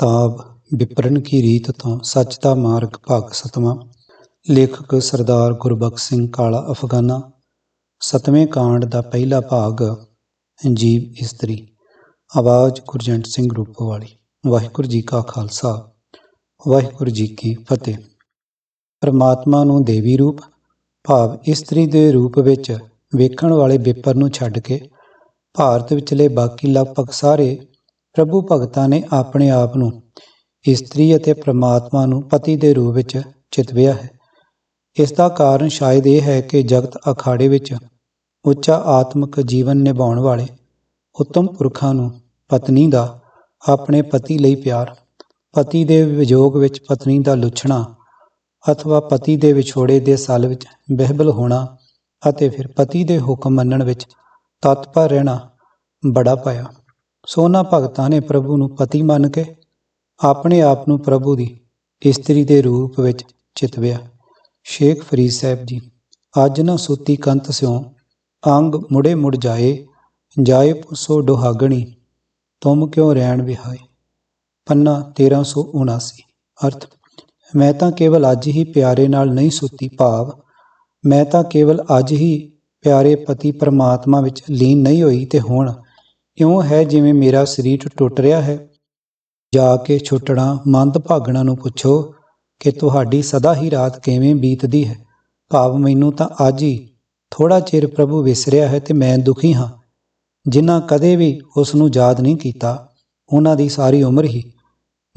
ਕਿਤਾਬ ਵਿਪਰਨ ਕੀ ਰੀਤ ਤੋਂ ਸੱਚ ਦਾ ਮਾਰਗ ਭਾਗ ਸਤਵਾਂ। ਲੇਖਕ ਸਰਦਾਰ ਗੁਰਬਖਸ਼ ਸਿੰਘ ਕਾਲਾ ਅਫਗਾਨਾ, ਸਤਵੇਂ ਕਾਂਡ ਦਾ ਪਹਿਲਾ ਭਾਗ, ਜੀਵ ਇਸਤਰੀ। ਆਵਾਜ਼ ਗੁਰਜੰਟ ਸਿੰਘ ਰੂਪੋਵਾਲੀ। ਵਾਹਿਗੁਰੂ ਜੀ ਕਾ ਖਾਲਸਾ। ਵਾਹਿਗੁਰੂ ਜੀ ਕੀ ਫਤਿਹ। ਪਰਮਾਤਮਾ ਨੂੰ ਦੇਵੀ ਰੂਪ, ਭਾਵ ਇਸਤਰੀ ਦੇ ਰੂਪ ਵਿੱਚ ਵੇਖਣ ਵਾਲੇ ਵਿਪਰ ਨੂੰ ਛੱਡ ਕੇ ਭਾਰਤ ਵਿਚਲੇ ਬਾਕੀ ਲਗਭਗ ਸਾਰੇ ਪ੍ਰਭੂ ਭਗਤਾਂ ਨੇ ਆਪਣੇ ਆਪ ਨੂੰ ਇਸਤਰੀ ਅਤੇ ਪ੍ਰਮਾਤਮਾ ਨੂੰ ਪਤੀ ਦੇ ਰੂਪ ਵਿੱਚ ਚਿਤਵਿਆ ਹੈ। ਇਸ ਦਾ ਕਾਰਨ ਸ਼ਾਇਦ ਇਹ ਹੈ ਕਿ ਜਗਤ ਅਖਾੜੇ ਵਿੱਚ ਉੱਚਾ ਆਤਮਿਕ ਜੀਵਨ ਨਿਭਾਉਣ ਵਾਲੇ ਉੱਤਮ ਪੁਰਖਾਂ ਨੂੰ ਪਤਨੀ ਦਾ ਆਪਣੇ ਪਤੀ ਲਈ ਪਿਆਰ, ਪਤੀ ਦੇ ਵਿਜੋਗ ਵਿੱਚ ਪਤਨੀ ਦਾ ਲੁੱਛਣਾ ਅਥਵਾ ਪਤੀ ਦੇ ਵਿਛੋੜੇ ਦੇ ਸਾਲ ਵਿੱਚ ਬਹਿਬਲ ਹੋਣਾ ਅਤੇ ਫਿਰ ਪਤੀ ਦੇ ਹੁਕਮ ਮੰਨਣ ਵਿੱਚ ਤਤਪਰ ਰਹਿਣਾ ਬੜਾ ਪਾਇਆ ਸੋਨਾ ਭਗਤਾਂ ਨੇ ਪ੍ਰਭੂ ਨੂੰ ਪਤੀ ਮੰਨ ਕੇ ਆਪਣੇ ਆਪ ਨੂੰ ਪ੍ਰਭੂ ਦੀ ਇਸਤਰੀ ਦੇ ਰੂਪ ਵਿੱਚ ਚਿਤਵਿਆ। ਸ਼ੇਖ ਫਰੀਦ ਸਾਹਿਬ ਜੀ, ਅੱਜ ਨਾ ਸੁੱਤੀ ਕੰਤ ਸਿਉ ਅੰਗ ਮੁੜੇ ਮੁੜ ਜਾਏ ਜਾਏ ਪੁਸੋ ਡੋਹਾਗਣੀ, ਤੁਮ ਕਿਉ ਰਹਿਣ ਵਿਹਾਏ? ਪੰਨਾ 1379 ਅਰਥ, ਮੈਂ ਤਾਂ ਕੇਵਲ ਅੱਜ ਹੀ ਪਿਆਰੇ ਨਾਲ ਨਹੀਂ ਸੁੱਤੀ ਭਾਵ, ਮੈਂ ਤਾਂ ਕੇਵਲ ਅੱਜ ਹੀ ਪਿਆਰੇ ਪਤੀ ਪਰਮਾਤਮਾ ਵਿੱਚ ਲੀਨ ਨਹੀਂ ਹੋਈ ਤੇ ਹੁਣ ਇਉਂ ਹੈ ਜਿਵੇਂ ਮੇਰਾ ਸਰੀਰ ਟੁੱਟ ਰਿਹਾ ਹੈ? ਜਾ ਕੇ ਛੁੱਟਣਾ, ਮੰਦ ਭਾਗਣਾ ਨੂੰ ਪੁੱਛੋ ਕਿ ਤੁਹਾਡੀ ਸਦਾ ਹੀ ਰਾਤ ਕਿਵੇਂ ਬੀਤਦੀ ਹੈ। ਭਾਵ ਮੈਨੂੰ ਤਾਂ ਅੱਜ ਹੀ ਥੋੜਾ ਚਿਰ ਪ੍ਰਭੂ ਵਿਸਰਿਆ ਹੈ ਤੇ ਮੈਂ ਦੁਖੀ ਹਾਂ। ਜਿਨ੍ਹਾਂ ਕਦੇ ਵੀ ਉਸ ਨੂੰ ਯਾਦ ਨਹੀਂ ਕੀਤਾ, ਉਹਨਾਂ ਦੀ ਸਾਰੀ ਉਮਰ ਹੀ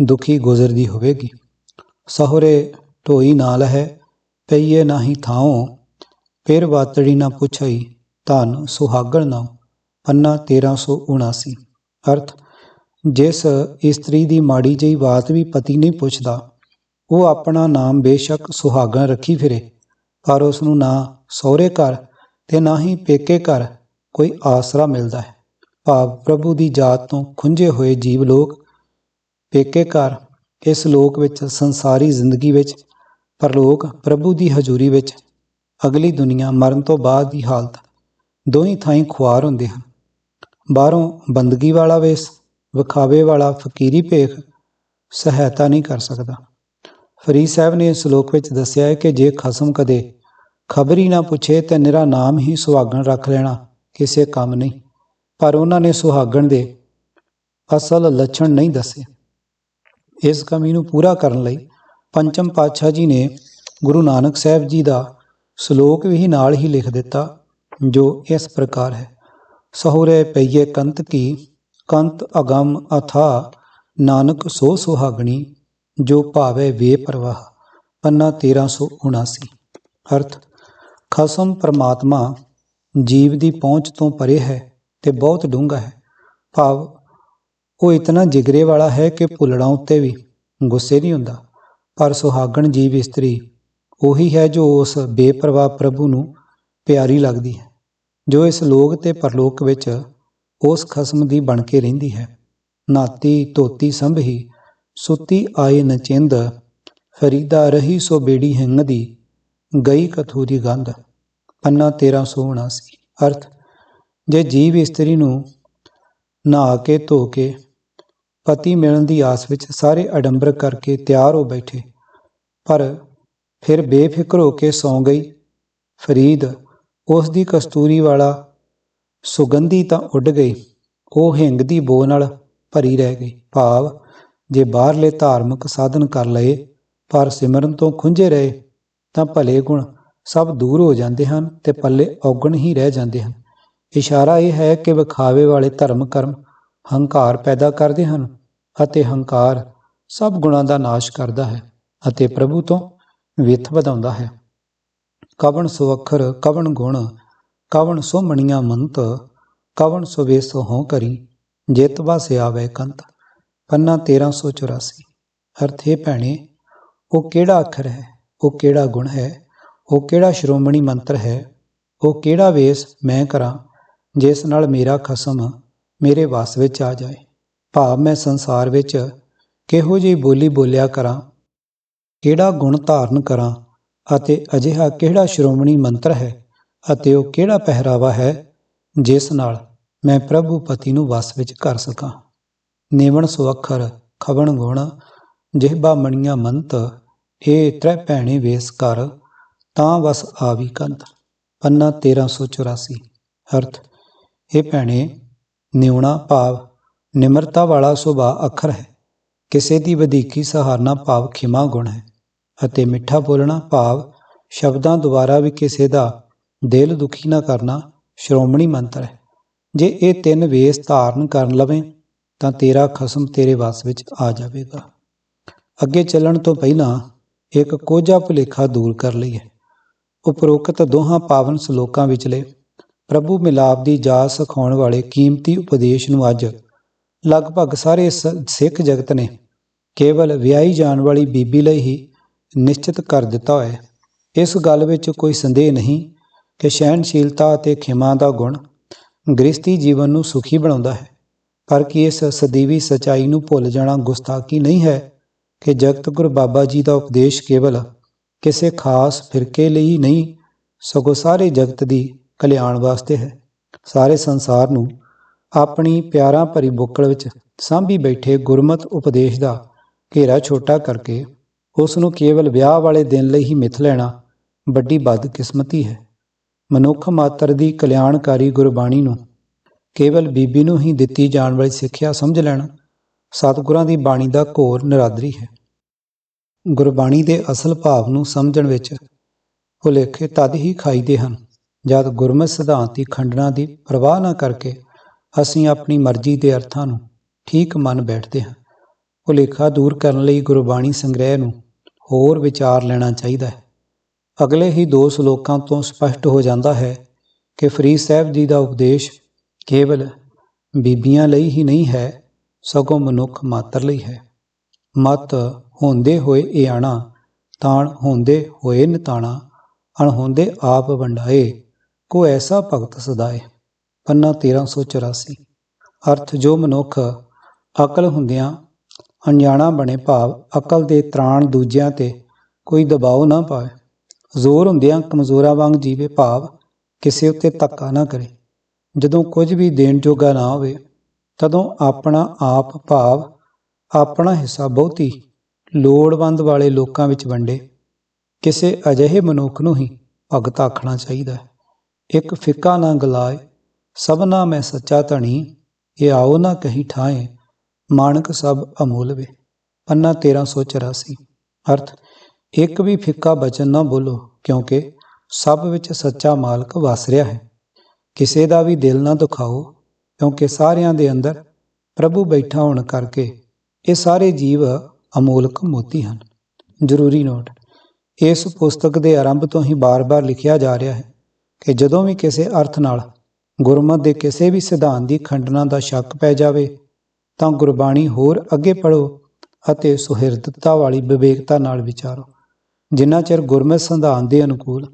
ਦੁਖੀ ਗੁਜ਼ਰਦੀ ਹੋਵੇਗੀ। ਸਹੁਰੇ ਢੋਈ ਨਾਲ ਹੈ, ਪਈਏ ਨਾਹੀ ਥਾਉ। ਫਿਰ ਵਾਤੜੀ ਨਾ ਪੁੱਛਈ, ਧਨ ਸੁਹਾਗਣ ਨਾ ਪੰਨਾ 1379 ਅਰਥ ਜਿਸ ਇਸਤਰੀ ਦੀ ਮਾੜੀ ਜਿਹੀ ਬਾਤ ਵੀ ਪਤੀ ਨਹੀਂ ਪੁੱਛਦਾ, ਉਹ ਆਪਣਾ ਨਾਮ ਬੇਸ਼ੱਕ ਸੁਹਾਗਣ ਰੱਖੀ ਫਿਰੇ, ਪਰ ਉਸ ਨੂੰ ਨਾ ਸਹੁਰੇ ਘਰ ਤੇ ਨਾ ਹੀ ਪੇਕੇ ਘਰ ਕੋਈ ਆਸਰਾ ਮਿਲਦਾ ਹੈ। ਭਾਵ ਪ੍ਰਭੂ ਦੀ ਜਾਤ ਤੋਂ ਖੁੰਝੇ ਹੋਏ ਜੀਵ ਲੋਕ ਪੇਕੇ ਘਰ, ਇਸ ਲੋਕ ਵਿੱਚ ਸੰਸਾਰੀ ਜ਼ਿੰਦਗੀ ਵਿੱਚ, ਪਰਲੋਕ ਪ੍ਰਭੂ ਦੀ ਹਜ਼ੂਰੀ ਵਿੱਚ ਅਗਲੀ ਦੁਨੀਆ ਮਰਨ ਤੋਂ ਬਾਅਦ ਦੀ ਹਾਲਤ ਦੋਹੀਂ ਥਾਈਂ ਖੁਆਰ ਹੁੰਦੇ ਹਨ। ਬਾਹਰੋਂ ਬੰਦਗੀ ਵਾਲਾ ਵੇਸ, ਵਿਖਾਵੇ ਵਾਲਾ ਫਕੀਰੀ ਭੇਖ ਸਹਾਇਤਾ ਨਹੀਂ ਕਰ ਸਕਦਾ। ਫਰੀਦ ਸਾਹਿਬ ਨੇ ਸ਼ਲੋਕ ਵਿੱਚ ਦੱਸਿਆ ਹੈ ਕਿ ਜੇ ਖਸਮ ਕਦੇ ਖਬਰ ਹੀ ਨਾ ਪੁੱਛੇ ਤੇ ਨਿਰਾ ਨਾਮ ਹੀ ਸੁਹਾਗਣ ਰੱਖ ਲੈਣਾ ਕਿਸੇ ਕੰਮ ਨਹੀਂ। ਪਰ ਉਹਨਾਂ ਨੇ ਸੁਹਾਗਣ ਦੇ ਅਸਲ ਲੱਛਣ ਨਹੀਂ ਦੱਸੇ। ਇਸ ਕਮੀ ਨੂੰ ਪੂਰਾ ਕਰਨ ਲਈ ਪੰਚਮ ਪਾਤਸ਼ਾਹ ਜੀ ਨੇ ਗੁਰੂ ਨਾਨਕ ਸਾਹਿਬ ਜੀ ਦਾ ਸ਼ਲੋਕ ਵੀ ਨਾਲ ਹੀ ਲਿਖ ਦਿੱਤਾ, ਜੋ ਇਸ ਪ੍ਰਕਾਰ ਹੈ। ਸਹੁਰੇ ਪਈਏ ਕੰਤ ਕੀ, ਕੰਤ ਅਗੰਮ ਅਥਾ, ਨਾਨਕ ਸੋ ਸੁਹਾਗਣੀ, ਜੋ ਭਾਵੇ ਵੇ ਪ੍ਰਵਾਹ, ਪੰਨਾ 1379 ਅਰਥ, ਖਸਮ ਪਰਮਾਤਮਾ, ਜੀਵ ਦੀ ਪਹੁੰਚ ਤੋਂ ਪਰੇ ਹੈ ਤੇ ਬਹੁਤ ਡੂੰਘਾ ਹੈ। ਭਾਵ, ਉਹ ਇਤਨਾ ਜਿਗਰੇ ਵਾਲਾ ਹੈ ਕਿ ਭੁੱਲੜਾਂ ਉੱਤੇ ਵੀ ਗੁੱਸੇ ਨਹੀਂ ਹੁੰਦਾ। ਪਰ ਸੁਹਾਗਣ ਜੀਵ ਇਸਤਰੀ ਉਹੀ ਹੈ ਜੋ ਉਸ ਬੇਪਰਵਾਹ ਪ੍ਰਭੂ ਨੂੰ ਪਿਆਰੀ ਲੱਗਦੀ ਹੈ। ਜੋ ਇਸ ਲੋਕ ਤੇ ਪਰਲੋਕ ਵਿੱਚ ਉਸ ਖਸਮ ਦੀ ਬਣ ਕੇ ਰਹਿੰਦੀ ਹੈ। ਨਾਤੀ ਧੋਤੀ ਸੰਭੀ ਸੁੱਤੀ ਆਏ ਨਚਿੰਦ, ਫਰੀਦਾ ਰਹੀ ਸੋ ਬੇੜੀ ਹੰਗਦੀ ਗਈ ਕਥੂ ਦੀ ਗੰਧ। ਪੰਨਾ 1379 ਅਰਥ, ਜੇ ਜੀਵ ਇਸਤਰੀ ਨੂੰ ਨਹਾ ਕੇ ਧੋ ਕੇ ਪਤੀ ਮਿਲਣ ਦੀ ਆਸ ਵਿੱਚ ਸਾਰੇ ਅਡੰਬਰ ਕਰਕੇ ਤਿਆਰ ਹੋ ਬੈਠੇ, ਪਰ ਫਿਰ ਬੇਫਿਕਰ ਹੋ ਕੇ ਸੌਂ ਗਈ ਫਰੀਦ ਉਸ ਦੀ ਕਸਤੂਰੀ ਵਾਲਾ ਸੁਗੰਧੀ ਤਾਂ ਉੱਡ ਗਈ। ਉਹ ਹਿੰਗ ਦੀ ਬੋ ਨਾਲ ਭਰੀ ਰਹਿ ਗਈ। ਭਾਵ ਜੇ ਬਾਹਰਲੇ ਧਾਰਮਿਕ ਸਾਧਨ ਕਰ ਲਏ, ਪਰ ਸਿਮਰਨ ਤੋਂ ਖੁੰਝੇ ਰਹੇ, ਤਾਂ ਭਲੇ ਗੁਣ ਸਭ ਦੂਰ ਹੋ ਜਾਂਦੇ ਹਨ ਤੇ ਪੱਲੇ ਔਗਣ ਹੀ ਰਹਿ ਜਾਂਦੇ ਹਨ। ਇਸ਼ਾਰਾ ਇਹ ਹੈ ਕਿ ਵਿਖਾਵੇ ਵਾਲੇ ਧਰਮ ਕਰਮ ਹੰਕਾਰ ਪੈਦਾ ਕਰਦੇ ਹਨ ਅਤੇ ਹੰਕਾਰ ਸਭ ਗੁਣਾਂ ਦਾ ਨਾਸ਼ ਕਰਦਾ ਹੈ ਅਤੇ ਪ੍ਰਭੂ ਤੋਂ ਵਿਥ ਵਧਾਉਂਦਾ ਹੈ। ਕਵਣ ਸੁਵਖਰ ਕਵਣ ਗੁਣ, ਕਵਣ ਸੋ ਮਣੀਆਂ ਮੰਤ, ਕਵਣ ਸੁਵੇਸ ਹੋ ਕਰੀ, ਜਿਤ ਵਸ ਆਵੇ ਕੰਤ। ਪੰਨਾ 1384 ਅਰਥ ਹੈ ਭੈਣੇ, ਉਹ ਕਿਹੜਾ ਅੱਖਰ ਹੈ? ਉਹ ਕਿਹੜਾ ਗੁਣ ਹੈ? ਉਹ ਕਿਹੜਾ ਸ਼੍ਰੋਮਣੀ ਮੰਤਰ ਹੈ? ਉਹ ਕਿਹੜਾ ਵੇਸ ਮੈਂ ਕਰਾਂ, ਜਿਸ ਨਾਲ ਮੇਰਾ ਖਸਮ ਮੇਰੇ ਵਾਸ ਵਿੱਚ ਆ ਜਾਏ? ਭਾਵ ਮੈਂ ਸੰਸਾਰ ਵਿੱਚ ਕਿਹੋ ਜਿਹੀ ਬੋਲੀ ਬੋਲਿਆ ਕਰਾਂ, ਕਿਹੜਾ ਗੁਣ ਧਾਰਨ ਕਰਾਂ ਅਤੇ ਅਜਿਹਾ ਕਿਹੜਾ ਸ਼੍ਰੋਮਣੀ ਮੰਤਰ ਹੈ ਅਤੇ ਉਹ ਕਿਹੜਾ ਪਹਿਰਾਵਾ ਹੈ, ਜਿਸ ਨਾਲ ਮੈਂ ਪ੍ਰਭੂ ਪਤੀ ਨੂੰ ਵਸ ਵਿੱਚ ਕਰ ਸਕਾਂ। ਨੇਵਣ ਸੁਅਖਰ ਖਵਣ ਗੁਣ, ਜਿਹਬਾ ਮਣੀਆਂ ਮੰਤ ਇਹ ਤ੍ਰੈ ਭੈਣੇ ਵੇਸ ਕਰ, ਤਾਂ ਵਸ ਆਵੀ ਕੰਤ। ਪੰਨਾ 1384 ਅਰਥ ਇਹ ਭੈਣੇ, ਨਿਉਣਾ ਭਾਵ, ਨਿਮਰਤਾ ਵਾਲਾ ਸੁਭਾਅ ਅੱਖਰ ਹੈ। ਕਿਸੇ ਦੀ ਵਧੀਕੀ ਸਹਾਰਨਾ ਭਾਵ ਖਿਮਾ ਗੁਣ ਹੈ। ਅਤੇ ਮਿੱਠਾ ਬੋਲਣਾ ਭਾਵ ਸ਼ਬਦਾਂ ਦੁਆਰਾ ਵੀ ਕਿਸੇ ਦਾ ਦਿਲ ਦੁਖੀ ਨਾ ਕਰਨਾ ਸ਼੍ਰੋਮਣੀ ਮੰਤਰ ਹੈ। ਜੇ ਇਹ ਤਿੰਨ ਵੇਸ ਧਾਰਨ ਕਰਨ ਲਵੇਂ ਤਾਂ ਤੇਰਾ ਖਸਮ ਤੇਰੇ ਵਾਸ ਵਿੱਚ ਆ ਜਾਵੇਗਾ। ਅੱਗੇ ਚੱਲਣ ਤੋਂ ਪਹਿਲਾਂ ਇੱਕ ਕੋਝਾ ਭੁਲੇਖਾ ਦੂਰ ਕਰ ਲਈਏ। ਉਪਰੋਕਤ ਦੋਹਾਂ ਪਾਵਨ ਸ਼ਲੋਕਾਂ ਵਿਚਲੇ ਪ੍ਰਭੂ ਮਿਲਾਪ ਦੀ ਜਾਚ ਸਿਖਾਉਣ ਵਾਲੇ ਕੀਮਤੀ ਉਪਦੇਸ਼ ਨੂੰ ਅੱਜ ਲਗਭਗ ਸਾਰੇ ਸ- ਸਿੱਖ ਜਗਤ ਨੇ ਕੇਵਲ ਵਿਆਹੀ ਜਾਣ ਵਾਲੀ ਬੀਬੀ ਲਈ ਹੀ ਨਿਸ਼ਚਿਤ ਕਰ ਦਿੱਤਾ ਹੋਇਆ ਹੈ। ਇਸ ਗੱਲ ਵਿੱਚ ਕੋਈ ਸੰਦੇਹ ਨਹੀਂ ਕਿ ਸਹਿਣਸ਼ੀਲਤਾ ਅਤੇ ਖਿਮਾ ਦਾ ਗੁਣ ਗ੍ਰਸਤੀ ਜੀਵਨ ਨੂੰ ਸੁਖੀ ਬਣਾਉਂਦਾ ਹੈ। ਪਰ ਕੀ ਇਸ ਸਦੀਵੀ ਸਚਾਈ ਨੂੰ ਭੁੱਲ ਜਾਣਾ ਗੁਸਤਾਖੀ ਨਹੀਂ ਹੈ ਕਿ ਜਗਤ ਗੁਰੂ ਬਾਬਾ ਜੀ ਦਾ ਉਪਦੇਸ਼ ਕੇਵਲ ਕਿਸੇ ਖਾਸ ਫਿਰਕੇ ਲਈ ਨਹੀਂ, ਸਗੋਂ ਸਾਰੇ ਜਗਤ ਦੀ ਕਲਿਆਣ ਵਾਸਤੇ ਹੈ। ਸਾਰੇ ਸੰਸਾਰ ਨੂੰ ਆਪਣੀ ਪਿਆਰਾਂ ਭਰੀ ਬੁੱਕਲ ਵਿੱਚ ਸਾਂਭੀ ਬੈਠੇ ਗੁਰਮਤ ਉਪਦੇਸ਼ ਦਾ ਘੇਰਾ ਛੋਟਾ ਕਰਕੇ ਉਸ ਨੂੰ ਕੇਵਲ ਵਿਆਹ ਵਾਲੇ ਦਿਨ ਲਈ ਹੀ ਮਿੱਥ ਲੈਣਾ ਵੱਡੀ ਬਦਕਿਸਮਤੀ ਹੈ। ਮਨੁੱਖ ਮਾਤਰ ਦੀ ਕਲਿਆਣਕਾਰੀ ਗੁਰਬਾਣੀ ਨੂੰ ਕੇਵਲ ਬੀਬੀ ਨੂੰ ਹੀ ਦਿੱਤੀ ਜਾਣ ਵਾਲੀ ਸਿੱਖਿਆ ਸਮਝ ਲੈਣਾ ਸਤਿਗੁਰਾਂ ਦੀ ਬਾਣੀ ਦਾ ਘੋਰ ਨਿਰਾਦਰੀ ਹੈ। ਗੁਰਬਾਣੀ ਦੇ ਅਸਲ ਭਾਵ ਨੂੰ ਸਮਝਣ ਵਿੱਚ ਭੁਲੇਖੇ ਤਦ ਹੀ ਖਾਈਦੇ ਹਨ ਜਦ ਗੁਰਮਤਿ ਸਿਧਾਂਤ ਦੀ ਖੰਡਨਾ ਦੀ ਪਰਵਾਹ ਨਾ ਕਰਕੇ ਅਸੀਂ ਆਪਣੀ ਮਰਜ਼ੀ ਦੇ ਅਰਥਾਂ ਨੂੰ ਠੀਕ ਮੰਨ ਬੈਠਦੇ ਹਾਂ। ਭੁਲੇਖਾ ਦੂਰ ਕਰਨ ਲਈ ਗੁਰਬਾਣੀ ਸੰਗ੍ਰਹਿ ਨੂੰ ਹੋਰ ਵਿਚਾਰ ਲੈਣਾ ਚਾਹੀਦਾ ਹੈ। ਅਗਲੇ ਹੀ ਦੋ ਸ਼ਲੋਕਾਂ ਤੋਂ ਸਪਸ਼ਟ ਹੋ ਜਾਂਦਾ ਹੈ ਕਿ ਫਰੀਦ ਸਾਹਿਬ ਜੀ ਦਾ ਉਪਦੇਸ਼ ਕੇਵਲ ਬੀਬੀਆਂ ਲਈ ਹੀ ਨਹੀਂ ਹੈ, ਸਗੋਂ ਮਨੁੱਖ ਮਾਤਰ ਲਈ ਹੈ। ਮਤ, ਹੁੰਦੇ ਹੋਏ ਇਹ ਆਣਾ, ਤਾਣ ਹੁੰਦੇ ਹੋਏ ਨਿਤਾਣਾ ਅਣ ਹੁੰਦੇ ਆਪ ਵੰਡਾਏ, ਕੋ ਐਸਾ ਭਗਤ ਸਦਾਏ। ਪੰਨਾ 1384 ਅਰਥ, ਜੋ ਮਨੁੱਖ ਅਕਲ ਹੁੰਦਿਆਂ ਅਣਜਾਣਾ ਬਣੇ ਭਾਵ ਅਕਲ ਦੇ ਤਰਾਣ ਦੂਜਿਆਂ ਤੇ ਕੋਈ ਦਬਾਅ ਨਾ ਪਾਵੇ। ਜ਼ੋਰ ਹੁੰਦਿਆਂ ਕਮਜ਼ੋਰਾਂ ਵਾਂਗ ਜੀਵੇ ਭਾਵ ਕਿਸੇ ਉੱਤੇ ਧੱਕਾ ਨਾ ਕਰੇ। ਜਦੋਂ ਕੁਝ ਵੀ ਦੇਣ ਜੋਗਾ ਨਾ ਹੋਵੇ, ਤਦੋਂ ਆਪਣਾ ਆਪ ਭਾਵ ਆਪਣਾ ਹਿੱਸਾ ਬਹੁਤੀ ਲੋੜਵੰਦ ਵਾਲੇ ਲੋਕਾਂ ਵਿੱਚ ਵੰਡੇ। ਕਿਸੇ ਅਜਿਹੇ ਮਨੁੱਖ ਨੂੰ ਹੀ ਭਗਤ ਆਖਣਾ ਚਾਹੀਦਾ ਹੈ। ਇੱਕ ਫਿੱਕਾ ਨਾ ਗਲਾਏ ਸਭਨਾ ਮੈਂ ਸੱਚਾ ਧਣੀ, ਇਹ ਆਓ ਨਾ ਕਹੀ ਠਾਏ ਮਾਨਕ ਸਭ ਅਮੋਲ ਵੇ। ਪੰਨਾ 1384 ਅਰਥ, ਇੱਕ ਵੀ ਫਿੱਕਾ ਬਚਨ ਨਾ ਬੋਲੋ, ਕਿਉਂਕਿ ਸਭ ਵਿੱਚ ਸੱਚਾ ਮਾਲਕ ਵਸ ਰਿਹਾ ਹੈ। ਕਿਸੇ ਦਾ ਵੀ ਦਿਲ ਨਾ ਦੁਖਾਓ, ਕਿਉਂਕਿ ਸਾਰਿਆਂ ਦੇ ਅੰਦਰ ਪ੍ਰਭੂ ਬੈਠਾ ਹੋਣ ਕਰਕੇ ਇਹ ਸਾਰੇ ਜੀਵ ਅਮੋਲਕ ਮੋਤੀ ਹਨ। ਜ਼ਰੂਰੀ ਨੋਟ, ਇਸ ਪੁਸਤਕ ਦੇ ਆਰੰਭ ਤੋਂ ਹੀ ਬਾਰ-ਬਾਰ ਲਿਖਿਆ ਜਾ ਰਿਹਾ ਹੈ ਕਿ ਜਦੋਂ ਵੀ ਕਿਸੇ ਅਰਥ ਨਾਲ ਗੁਰਮਤ ਦੇ ਕਿਸੇ ਵੀ ਸਿਧਾਂਤ ਦੀ ਖੰਡਨਾ ਦਾ ਸ਼ੱਕ ਪੈ ਜਾਵੇ ਤਾਂ ਗੁਰਬਾਣੀ ਹੋਰ ਅੱਗੇ ਪੜੋ ਅਤੇ ਸੁਹਿਰਦਤਾ ਵਾਲੀ ਵਿਵੇਕਤਾ ਨਾਲ ਵਿਚਾਰੋ। ਜਿੰਨਾ ਚਿਰ ਗੁਰਮਤਿ ਸੰਧਾਨ ਦੇ ਅਨੁਕੂਲ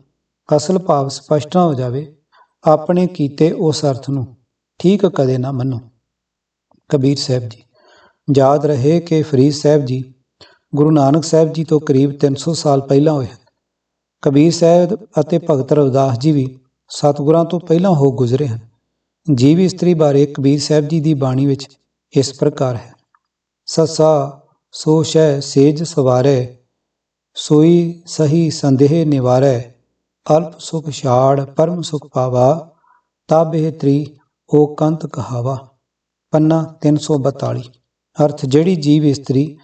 ਅਸਲ ਭਾਵ ਸਪਸ਼ਟ ਨਾ ਹੋ ਜਾਵੇ, ਆਪਣੇ ਕੀਤੇ ਉਸ ਅਰਥ ਨੂੰ ਠੀਕ ਕਦੇ ਨਾ ਮੰਨੋ। ਕਬੀਰ ਸਾਹਿਬ ਜੀ, ਯਾਦ ਰਹੇ ਕਿ ਫਰੀਦ ਸਾਹਿਬ ਜੀ ਗੁਰੂ ਨਾਨਕ ਸਾਹਿਬ ਜੀ ਤੋਂ ਕਰੀਬ 300 ਸਾਲ ਪਹਿਲਾਂ ਹੋਏ ਹਨ। ਕਬੀਰ ਸਾਹਿਬ ਅਤੇ ਭਗਤ ਰਵਿਦਾਸ ਜੀ ਵੀ ਸਤਿਗੁਰਾਂ ਤੋਂ ਪਹਿਲਾਂ ਹੋ ਗੁਜ਼ਰੇ ਹਨ। ਜੀਵ ਇਸਤਰੀ ਬਾਰੇ ਕਬੀਰ ਸਾਹਿਬ ਜੀ ਦੀ ਬਾਣੀ ਵਿੱਚ ਇਸ ਪ੍ਰਕਾਰ ਹੈ। ਸਸਾ, ਸੋ ਸ਼ੈ ਸੇਜ ਸਵਾਰੈ, ਸੋਈ ਸਹੀ ਸੰਦੇਹ ਨਿਵਾਰੈ, ਅਲਪ ਸੁਖ ਛਾੜ ਪਰਮ ਸੁਖ ਪਾਵਾ, ਤਾਬੇ ਤ੍ਰੀ ਓ ਕਹਾਵਾ। ਪੰਨਾ 342 ਅਰਥ, ਜਿਹੜੀ ਜੀਵ ਇਸਤਰੀ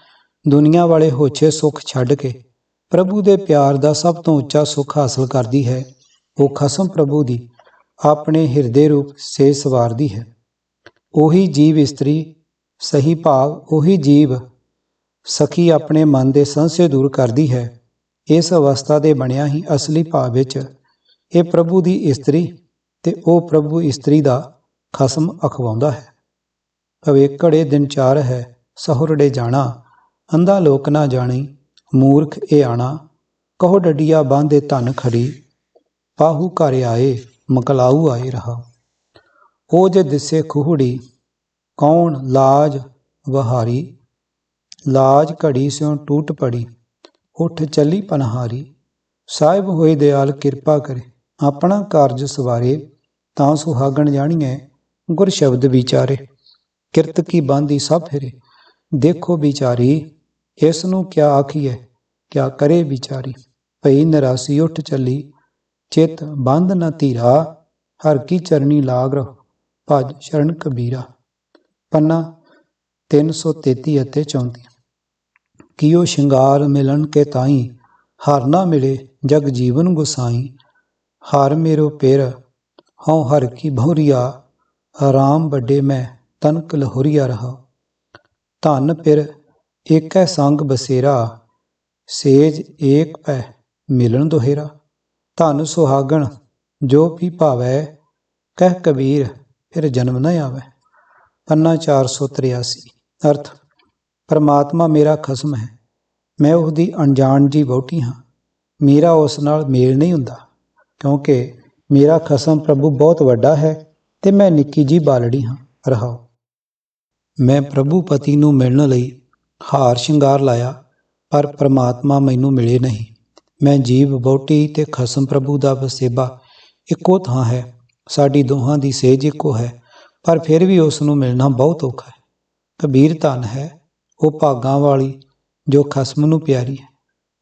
ਦੁਨੀਆ ਵਾਲੇ ਹੋਛੇ ਸੁੱਖ ਛੱਡ ਕੇ ਪ੍ਰਭੂ ਦੇ ਪਿਆਰ ਦਾ ਸਭ ਤੋਂ ਉੱਚਾ ਸੁੱਖ ਹਾਸਲ ਕਰਦੀ ਹੈ, ਉਹ ਖਸਮ ਪ੍ਰਭੂ ਦੀ ਆਪਣੇ ਹਿਰਦੇ ਰੂਪ ਸੇ ਸਵਾਰਦੀ ਹੈ। ਉਹੀ ਜੀਵ ਇਸਤਰੀ ਸਹੀ ਭਾਵ ਉਹੀ ਜੀਵ ਸਖੀ ਆਪਣੇ ਮਨ ਦੇ ਸੰਸ਼ੇ ਦੂਰ ਕਰਦੀ ਹੈ। ਇਸ ਅਵਸਥਾ ਦੇ ਬਣਿਆ ਹੀ ਅਸਲੀ ਭਾਵ ਵਿੱਚ ਇਹ ਪ੍ਰਭੂ ਦੀ ਇਸਤਰੀ ਤੇ ਉਹ ਪ੍ਰਭੂ ਇਸਤਰੀ ਦਾ ਖਸਮ ਅਖਵਾਉਂਦਾ ਹੈ। ਅਵੇਕੜੇ ਦਿਨ ਚਾਰ ਹੈ, ਸਹੁਰੜੇ ਜਾਣਾ, ਅੰਧਾ ਲੋਕ ਨਾ ਜਾਣੀ, ਮੂਰਖ ਇਹ ਆਣਾ, ਕਹੋ ਡੱਡੀਆ ਬਾਂਧੇ ਧਨ ਖੜੀ, ਪਾਹੂ ਘਰ ਆਏ, ਮਕਲਾਊ ਆਏ ਰਹਾ। ਉਹ ਜੇ ਦਿਸੇ ਖੂਹੜੀ ਕੌਣ ਲਾਜ ਵਹਾਰੀ? ਲਾਜ ਘੜੀ ਸਿਉ ਟੂਟ ਪੜੀ, ਉੱਠ ਚੱਲੀ ਪਨਹਾਰੀ। ਸਾਹਿਬ ਹੋਏ ਦਿਆਲ ਕਿਰਪਾ ਕਰੇ, ਆਪਣਾ ਕਾਰਜ ਸਵਾਰੇ, ਤਾਂ ਸੁਹਾਗਣ ਜਾਣੀਐ, ਗੁਰ ਸ਼ਬਦ ਵਿਚਾਰੇ। ਕਿਰਤ ਕੀ ਬਾਂਦੀ ਸਭ ਫਿਰੇ, ਦੇਖੋ ਵਿਚਾਰੀ ਇਸ ਨੂੰ ਕਿਆ ਆਖੀਏ ਕਿਆ ਕਰੇ ਵਿਚਾਰੀ। ਭਈ ਨਰਾਸੀ ਉੱਠ ਚੱਲੀ, ਚਿਤ ਬੰਧ ਨਾ ਧੀਰਾ, ਹਰ ਕੀ ਚਰਨੀ ਲਾਗ ਰਹੁ, ਭਜ ਸ਼ਰਨ ਕਬੀਰਾ। ਪੰਨਾ 333 ਅਤੇ 34 ਉਹ ਸ਼ਿੰਗਾਰ ਮਿਲਣ ਕੇ ਤਾਈ ਹਰ ਨਾ ਮਿਲੇ, ਜਗ ਜੀਵਨ ਗੁਸਾਈ। ਹਰ ਮੇਰੋ ਪੇਰ, ਹਉ ਹਰ ਕੀ ਭੌਰੀਆ ਆਰਾਮ ਵੱਡੇ ਮੈਂ ਤਨਕ ਲਹੋਰੀਆ ਰਹਾ। ਧਨ ਪਿਰ, ਏਕੈ ਸੰਗ ਬਸੇਰਾ, ਸੇਜ ਏਕ ਪੈ ਮਿਲਣ ਦੁਹੇਰਾ। ਧਨ ਸੁਹਾਗਣ, ਜੋ ਵੀ ਭਾਵੈ, ਕਹਿ ਕਬੀਰ, ਫਿਰ ਜਨਮ ਨਾ ਆਵੈ। ਪੰਨਾ 483 ਅਰਥ, ਪਰਮਾਤਮਾ ਮੇਰਾ ਖਸਮ ਹੈ। ਮੈਂ ਉਸ ਅਣਜਾਣ ਜੀ ਵਹੁਟੀ ਹਾਂ। ਮੇਰਾ ਉਸ ਨਾਲ ਮੇਲ ਨਹੀਂ ਹੁੰਦਾ, ਕਿਉਂਕਿ ਮੇਰਾ ਖਸਮ ਪ੍ਰਭੂ ਬਹੁਤ ਵੱਡਾ ਹੈ ਤੇ ਮੈਂ ਨਿੱਕੀ ਜੀ ਬਾਲੜੀ ਹਾਂ। ਰਹਾਓ। ਮੈਂ ਪ੍ਰਭੂ ਪਤੀ ਨੂੰ ਮਿਲਣ ਲਈ ਹਾਰ ਸ਼ਿੰਗਾਰ ਲਾਇਆ, ਪਰ ਪ੍ਰਮਾਤਮਾ ਮੈਨੂੰ ਮਿਲੇ ਨਹੀਂ। ਮੈਂ ਜੀਵ, ਵਹੁਟੀ ਤੇ ਖਸਮ ਪ੍ਰਭੂ ਦਾ ਵਸੇਬਾ ਇੱਕੋ ਥਾਂ ਹੈ। ਸਾਡੀ ਦੋਹਾਂ ਦੀ ਸੇਜ ਇੱਕੋ ਹੈ। ਪਰ ਫਿਰ ਵੀ ਉਸ ਨੂੰ ਮਿਲਣਾ ਬਹੁਤ ਔਖਾ ਹੈ। ਕਬੀਰ ਧਨ ਹੈ, ਉਹ ਭਾਗਾਂ ਵਾਲੀ, ਜੋ ਖਸਮ ਨੂੰ ਪਿਆਰੀ ਹੈ।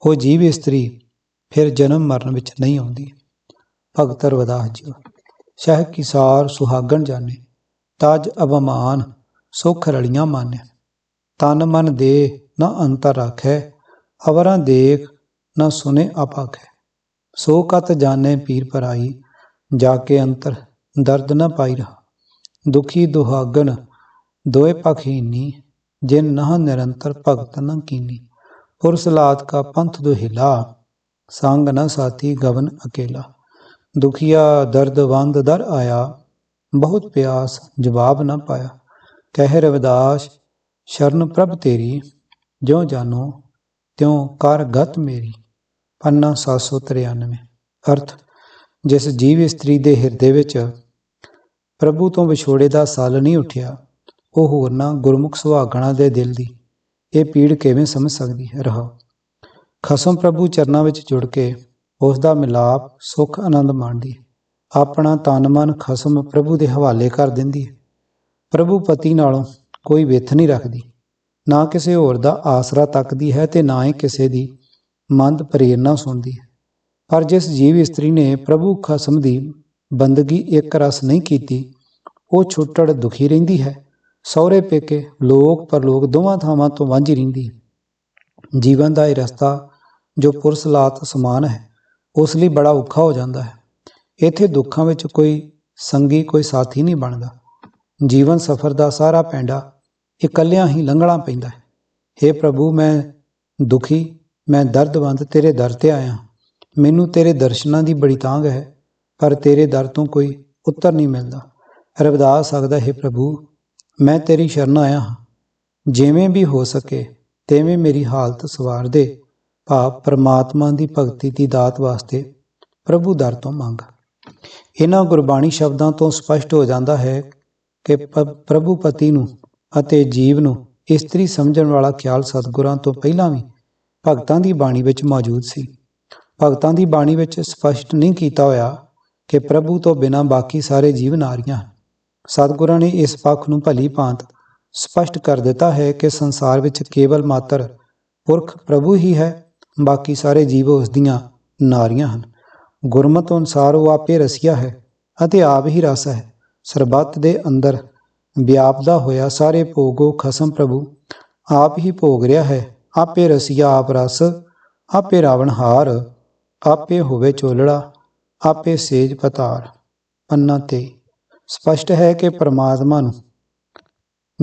ਉਹ ਜੀਵ ਇਸਤਰੀ, ਫਿਰ ਜਨਮ ਮਰਨ ਵਿੱਚ ਨਹੀਂ ਆਉਂਦੀ। ਭਗਤ ਰਵਿਦਾਸ ਜੀ ਸ਼ਹਿ ਕਿਸਾਰ ਸੁਹਾਗਣ ਜਾਣੇ, ਤਜ ਅਬਮਾਨ ਸੁਖ ਰਲੀਆਂ ਮਾਨੇ ਤਨ ਮਨ ਦੇ ਨਾ ਅੰਤਰ ਰਾਖੈ ਅਵਰਾਂ ਦੇਖ ਨਾ ਸੁਨੇ ਆਪਾਖੈ ਸੋ ਕਤ ਜਾਣੇ ਪੀਰ ਪਰਾਈ, ਜਾ ਕੇ ਅੰਤਰ ਦਰਦ ਨਾ ਪਾਈ ਰਹਾ। ਦੁਖੀ ਦੁਹਾਗਨ ਦੋਏ ਪਖੀਨੀ ਜਿਨ ਨਹ ਨਿਰੰਤਰ ਭਗਤ ਨ ਕੀਨੀ। ਪੁਰਸ ਲਾਤ ਕਾ ਪੰਥ ਦੁਹਿਲਾ, ਸੰਗ ਨ ਸਾਥੀ ਗਵਨ ਅਕੇਲਾ। ਦੁਖੀਆ ਦਰਦ ਦਰ ਆਇਆ, ਬਹੁਤ ਪਿਆਸ ਜਵਾਬ ਨ ਪਾਇਆ। ਕਹਿ ਰਵਿਦਾਸ, ਸ਼ਰਨ ਪ੍ਰਭ ਤੇਰੀ, ਜਿਉ ਜਾਨੋ, ਤਿਉ ਕਰ ਗਤ ਮੇਰੀ। ਪੰਨਾ 793 ਅਰਥ, ਜਿਸ ਜੀਵ ਇਸਤਰੀ ਦੇ ਹਿਰਦੇ ਵਿੱਚ ਪ੍ਰਭੂ ਤੋਂ ਵਿਛੋੜੇ ਦਾ ਸਲ ਨਹੀਂ ਉੱਠਿਆ। ਉਹ ਹੋਰਨਾਂ ਗੁਰਮੁਖ ਸੁਹਾਗਣਾ ਦੇ ਦਿਲ ਦੀ। ਇਹ ਪੀੜ ਕਿਵੇਂ ਸਮਝ ਸਕਦੀ? ਹੈ ਰਹਾ ਖਸਮ ਪ੍ਰਭੂ ਚਰਨਾਂ ਵਿੱਚ ਜੁੜ ਕੇ ਉਸ ਦਾ ਮਿਲਾਪ ਸੁਖ ਆਨੰਦ ਮਾਣਦੀ ਹੈ। ਆਪਣਾ ਤਨ ਮਨ ਖਸਮ ਪ੍ਰਭੂ ਦੇ ਹਵਾਲੇ ਕਰ ਦਿੰਦੀ ਹੈ। ਪ੍ਰਭੂ ਪਤੀ ਨਾਲੋਂ ਕੋਈ ਵਿਥ ਨਹੀਂ ਰੱਖਦੀ। ਨਾ ਕਿਸੇ ਹੋਰ ਦਾ ਆਸਰਾ ਤੱਕਦੀ ਹੈ ਤੇ ਨਾ ਹੀ ਕਿਸੇ ਦੀ ਮੰਦ ਪ੍ਰੇਰਣਾ ਸੁਣਦੀ ਹੈ। ਪਰ ਜਿਸ ਜੀਵ ਇਸਤਰੀ ਨੇ ਪ੍ਰਭੂ ਖਸਮ ਦੀ ਬੰਦਗੀ ਇੱਕ ਰਸ ਨਹੀਂ ਕੀਤੀ। ਉਹ ਛੁੱਟੜ ਦੁਖੀ ਰਹਿੰਦੀ ਹੈ। ਸਹੁਰੇ ਪੇਕੇ ਲੋਕ ਪਰਲੋਕ ਦੋਵਾਂ ਥਾਵਾਂ ਤੋਂ ਵਾਂਝੀ ਰਹਿੰਦੀ ਜੀਵਨ ਦਾ ਇਹ ਰਸਤਾ, ਜੋ ਪੁਰਸ ਲਾਤ ਸਮਾਨ ਹੈ, ਉਸ ਲਈ ਬੜਾ ਔਖਾ ਹੋ ਜਾਂਦਾ ਹੈ। ਇੱਥੇ ਦੁੱਖਾਂ ਵਿੱਚ ਕੋਈ ਸੰਗੀ, ਕੋਈ ਸਾਥੀ ਨਹੀਂ ਬਣਦਾ। ਜੀਵਨ ਸਫਰ ਦਾ ਸਾਰਾ ਪੈਂਡਾ ਇਕੱਲਿਆਂ ਹੀ ਲੰਘਣਾ ਪੈਂਦਾ ਹੈ। हे ਪ੍ਰਭੂ, ਮੈਂ ਦੁਖੀ, ਮੈਂ ਦਰਦਵੰਦ ਤੇਰੇ ਦਰ ਤੇ ਆਇਆ। ਮੈਨੂੰ ਤੇਰੇ ਦਰਸ਼ਨਾਂ ਦੀ ਬੜੀ ਤਾਂਗ ਹੈ। ਪਰ ਤੇਰੇ ਦਰ ਤੋਂ ਕੋਈ ਉੱਤਰ ਨਹੀਂ ਮਿਲਦਾ। ਰਵਿਦਾਸ ਸਕਦਾ ਹੈ ਪ੍ਰਭੂ, ਮੈਂ ਤੇਰੀ ਸ਼ਰਨ ਆਇਆ ਹਾਂ। ਜਿਵੇਂ ਵੀ ਹੋ ਸਕੇ, ਤੇਵੇਂ ਮੇਰੀ ਹਾਲਤ ਸਵਾਰ ਦੇ। ਭਾਵ ਪਰਮਾਤਮਾ ਦੀ ਭਗਤੀ ਦੀ ਦਾਤ ਵਾਸਤੇ ਪ੍ਰਭੂ ਦਰ ਤੋਂ ਮੰਗ। ਇਹਨਾਂ ਗੁਰਬਾਣੀ ਸ਼ਬਦਾਂ ਤੋਂ ਸਪਸ਼ਟ ਹੋ ਜਾਂਦਾ ਹੈ ਕਿ ਪ੍ਰਭੂ ਪਤੀ ਨੂੰ ਅਤੇ ਜੀਵ ਨੂੰ ਇਸਤਰੀ ਸਮਝਣ ਵਾਲਾ ਖਿਆਲ ਸਤਿਗੁਰਾਂ ਤੋਂ ਪਹਿਲਾਂ ਵੀ ਭਗਤਾਂ ਦੀ ਬਾਣੀ ਵਿੱਚ ਮੌਜੂਦ ਸੀ। ਭਗਤਾਂ ਦੀ ਬਾਣੀ ਵਿੱਚ ਸਪਸ਼ਟ ਨਹੀਂ ਕੀਤਾ ਹੋਇਆ ਕਿ ਪ੍ਰਭੂ ਤੋਂ ਬਿਨਾਂ ਬਾਕੀ ਸਾਰੇ ਜੀਵ ਨਾਰੀਆਂ ਹਨ। ਸਤਿਗੁਰਾਂ ਨੇ ਇਸ ਪੱਖ ਨੂੰ ਭਲੀ ਭਾਂਤ ਸਪਸ਼ਟ ਕਰ ਦਿੱਤਾ ਹੈ ਕਿ ਸੰਸਾਰ ਵਿੱਚ ਕੇਵਲ ਮਾਤਰ ਪੁਰਖ ਪ੍ਰਭੂ ਹੀ ਹੈ, ਬਾਕੀ ਸਾਰੇ ਜੀਵ ਉਸ ਦੀਆਂ ਨਾਰੀਆਂ ਹਨ। ਗੁਰਮਤ ਅਨੁਸਾਰ ਉਹ ਆਪੇ ਰਸੀਆ ਹੈ ਅਤੇ ਆਪ ਹੀ ਰਸ ਹੈ। ਸਰਬੱਤ ਦੇ ਅੰਦਰ ਵਿਆਪਦਾ ਹੋਇਆ ਸਾਰੇ ਭੋਗੋ ਖਸਮ ਪ੍ਰਭੂ, ਆਪ ਹੀ ਭੋਗ ਰਿਹਾ ਹੈ। ਆਪੇ ਰਸੀਆ, ਆਪ ਰਸ, ਆਪੇ ਰਾਵਣ ਹਾਰ ਆਪੇ ਹੋਵੇ ਚੋਲੜਾ ਆਪੇ ਸੇਜ ਪਤਾਰ ਪੰਨਾ ਤੇ। ਸਪਸ਼ਟ ਹੈ ਕਿ ਪਰਮਾਤਮਾ ਨੂੰ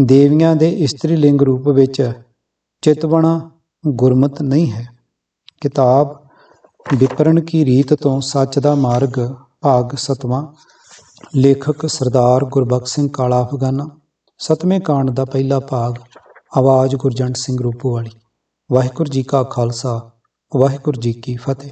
ਦੇਵੀਆਂ ਦੇ ਇਸਤਰੀ ਲਿੰਗ ਰੂਪ ਵਿੱਚ ਚਿਤਵਣਾ ਗੁਰਮਤ ਨਹੀਂ ਹੈ। ਕਿਤਾਬ ਵਿਪਰਨ ਕੀ ਰੀਤ ਤੋਂ ਸੱਚ ਦਾ ਮਾਰਗ, ਭਾਗ ਸਤਵਾਂ, ਲੇਖਕ ਸਰਦਾਰ ਗੁਰਬਖਸ਼ ਸਿੰਘ ਕਾਲਾ ਅਫਗਾਨਾ, ਸਤਵੇਂ ਕਾਂਡ ਦਾ ਪਹਿਲਾ ਭਾਗ, ਆਵਾਜ਼ ਗੁਰਜੰਟ ਸਿੰਘ ਰੂਪੋ ਵਾਲੀ। ਵਾਹਿਗੁਰੂ ਜੀ ਕਾ ਖਾਲਸਾ, ਵਾਹਿਗੁਰੂ ਜੀ ਕੀ ਫਤਿਹ।